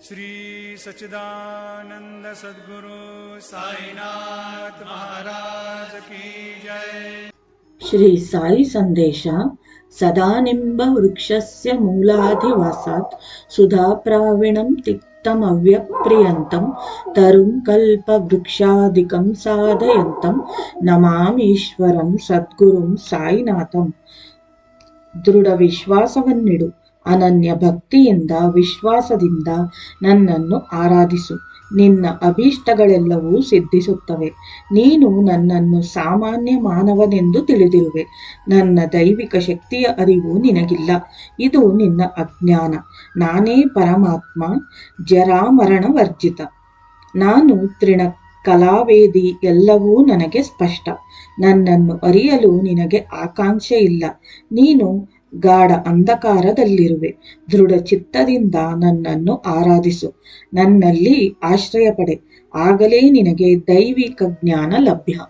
श्री सच्चिदानन्द सद्गुरु साईनाथ महाराज की जय श्री साई संदेशा सदानिम्ब वृक्षस्य मूलाधिवासात् सुधाप्राविणं तिक्तमव्यप्रियन्तं तरुं कल्पवृक्षादिकं साधयन्तं నమామీశ్వరం సద్గురుం సాయినాథం దృఢ విశ్వాసవన్నుడు ಅನನ್ಯ ಭಕ್ತಿಯಿಂದ, ವಿಶ್ವಾಸದಿಂದ ನನ್ನನ್ನು ಆರಾಧಿಸು. ನಿನ್ನ ಅಭೀಷ್ಟಗಳೆಲ್ಲವೂ ಸಿದ್ಧಿಸುತ್ತವೆ. ನೀನು ನನ್ನನ್ನು ಸಾಮಾನ್ಯ ಮಾನವನೆಂದು ತಿಳಿದಿರುವೆ. ನನ್ನ ದೈವಿಕ ಶಕ್ತಿಯ ಅರಿವು ನಿನಗಿಲ್ಲ. ಇದು ನಿನ್ನ ಅಜ್ಞಾನ. ನಾನೇ ಪರಮಾತ್ಮ ಜರಾಮರಣ ವರ್ಜಿತ ನಾನು ತ್ರಿಣ ಕಲಾವೇದಿ ಎಲ್ಲವೂ ನನಗೆ ಸ್ಪಷ್ಟ. ನನ್ನನ್ನು ಅರಿಯಲು ನಿನಗೆ ಆಕಾಂಕ್ಷೆ ಇಲ್ಲ ನೀನು ಗಾಢ ಅಂಧಕಾರದಲ್ಲಿರುವೆ. ದೃಢ ಚಿತ್ತದಿಂದ ನನ್ನನ್ನು ಆರಾಧಿಸು. ನನ್ನಲ್ಲಿ ಆಶ್ರಯ ಪಡೆ ಆಗಲೇ ನಿನಗೆ ದೈವಿಕ ಜ್ಞಾನ ಲಭ್ಯ.